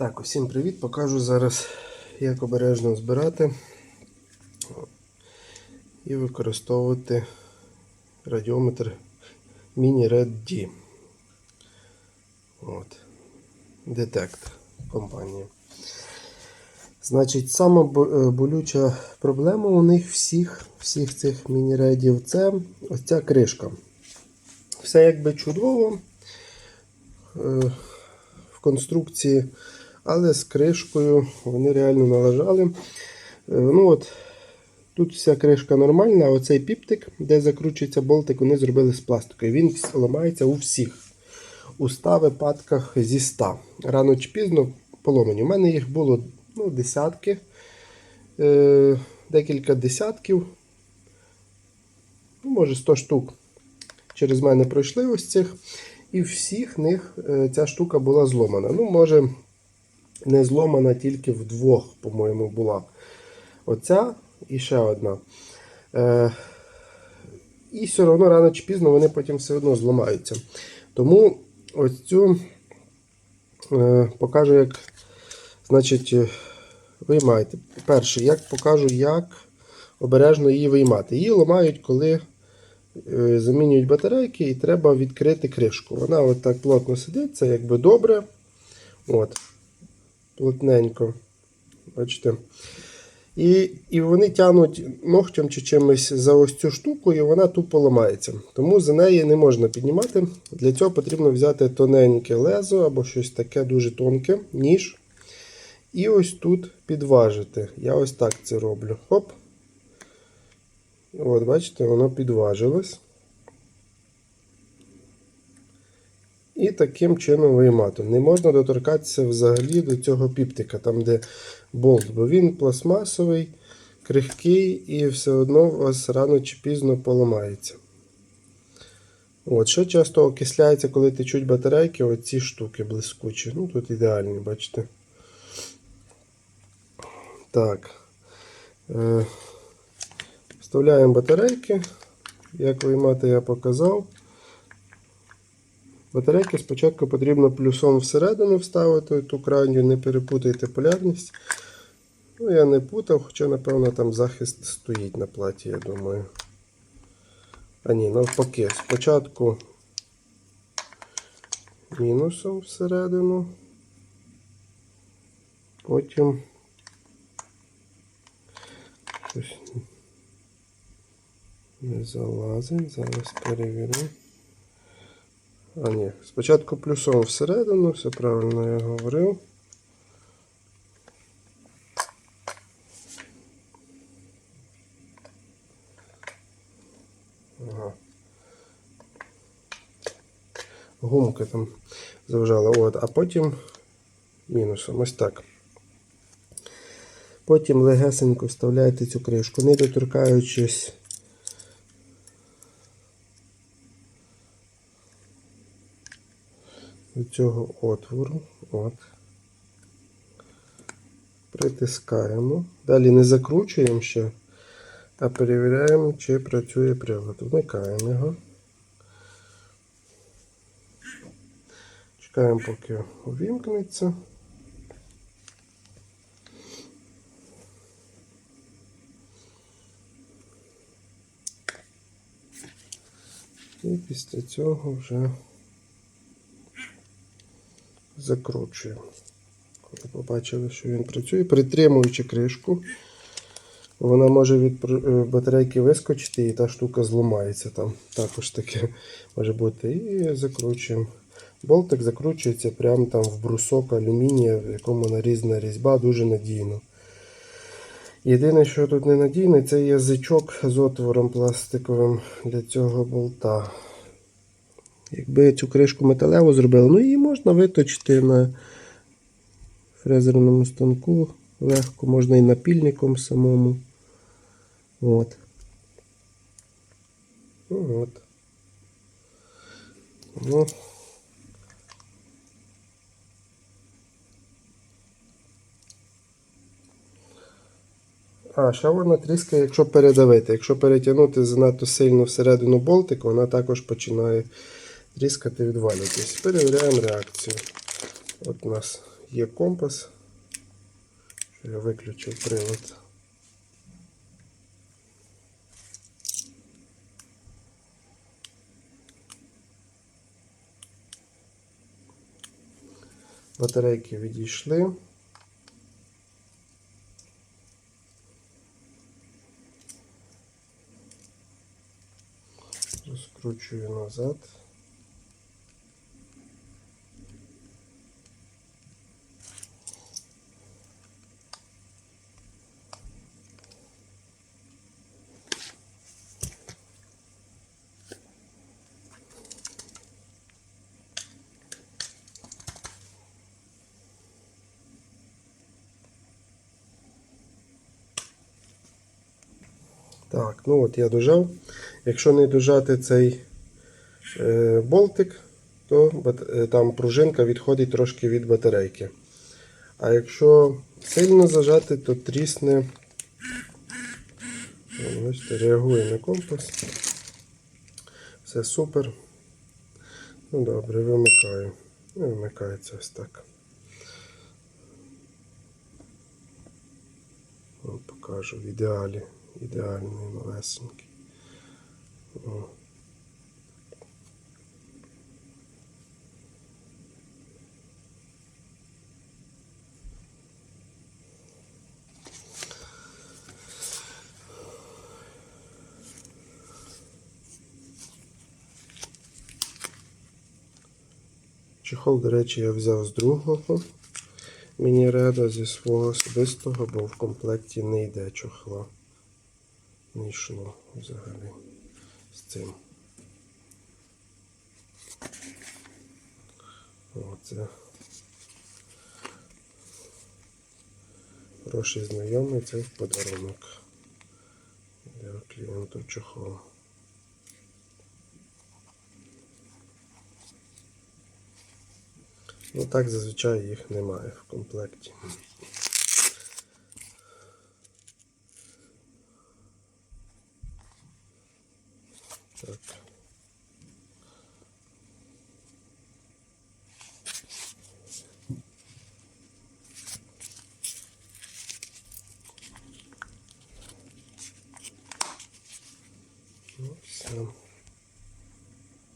Так, усім привіт! Покажу зараз, як обережно збирати і використовувати радіометр Mini Red D. От. Детект компанії. Значить, сама е, болюча проблема у них всіх, всіх цих міні-редів це ось ця кришка. Все якби чудово е, в конструкції, але з кришкою вони реально налажали. Е, Ну от, Тут вся кришка нормальна, а оцей піптик, де закручується болтик, вони зробили з пластику. Він ламається у всіх. У 100 випадках зі 100. Рано чи пізно поломані. У мене їх було ну, десятки, е, декілька десятків, ну, може 100 штук. Через мене пройшли ось цих. І всіх них е, ця штука була зломана. Ну, може, не зломана тільки в двох, по-моєму, була. Оця і ще одна. Е, і все одно рано чи пізно вони потім все одно зламаються. Тому ось цю е, покажу, як значить, е, виймаєте. Перше, як покажу, як обережно її виймати. Її ламають, коли е, замінюють батарейки, і треба відкрити кришку. Вона от так плотно сидить, це якби добре. От, плотненько. Бачите? І, і вони тягнуть ногтем чи чимось за ось цю штуку, і вона тупо ламається. Тому за неї не можна піднімати. Для цього потрібно взяти тоненьке лезо або щось таке дуже тонке, ніж. І ось тут підважити. Я ось так це роблю. Хоп. От, бачите, воно підважилось. І таким чином виймати. Не можна доторкатися взагалі до цього піптика, там де болт, бо він пластмасовий, крихкий і все одно у вас рано чи пізно поламається. От, Що часто окисляється, коли течуть батарейки, оці штуки блискучі. Ну, тут ідеальні, бачите. Так. Е, Вставляємо батарейки. Як виймати, я показав. Батарейки спочатку потрібно плюсом всередину вставити ту крайню, не перепутайте полярність. Ну, я не путав, хоча, напевно, там захист стоїть на платі, я думаю. А ні, навпаки, спочатку мінусом всередину, потім щось не залазить, зараз перевірю. А ні, спочатку плюсом всередину, все правильно я говорив. Ага. Гумка там завжала. От, а потім мінусом. Ось так. Потім легесенько вставляєте цю кришку, не доторкаючись до цього отвору. От. Притискаємо. Далі не закручуємо ще, а перевіряємо, чи працює привод. Вмикаємо його. Чекаємо, поки увімкнеться. І після цього вже закручуємо. Коли побачили, що він працює, притримуючи кришку, вона може від е, батарейки вискочити і та штука зламається там. Також таке може бути. І закручуємо. Болтик закручується прямо там в брусок алюмінія, в якому нарізана різьба, дуже надійно. Єдине, що тут не надійне, це язичок з отвором пластиковим для цього болта. Якби цю кришку металеву зробили, ну її можна виточити на фрезерному станку легко, можна і напільником самому. От. От. Ну. А, ще вона тріскає, якщо передавити. Якщо перетягнути занадто сильно всередину болтик, вона також починає тріскати, відвалюватись. Перевіряємо реакцію. От у нас є компас. Я виключив привод. Батарейки відійшли. Розкручую назад. Так, ну от я дожав. Якщо не дожати цей е, болтик, то е, там пружинка відходить трошки від батарейки. А якщо сильно зажати, то трісне. Бачите, реагує на компас. Все супер. Ну добре, вимикаю. Ну, вимикається ось так. Покажу в ідеалі. Ідеальний малесенький. О. Чехол, до речі, я взяв з другого міні-реда зі свого особистого, бо в комплекті не йде чохла. Не йшло взагалі з цим. Оце. Хороший знайомий, це подарунок. Для клієнту чохол. Ну так зазвичай їх немає в комплекті. Так.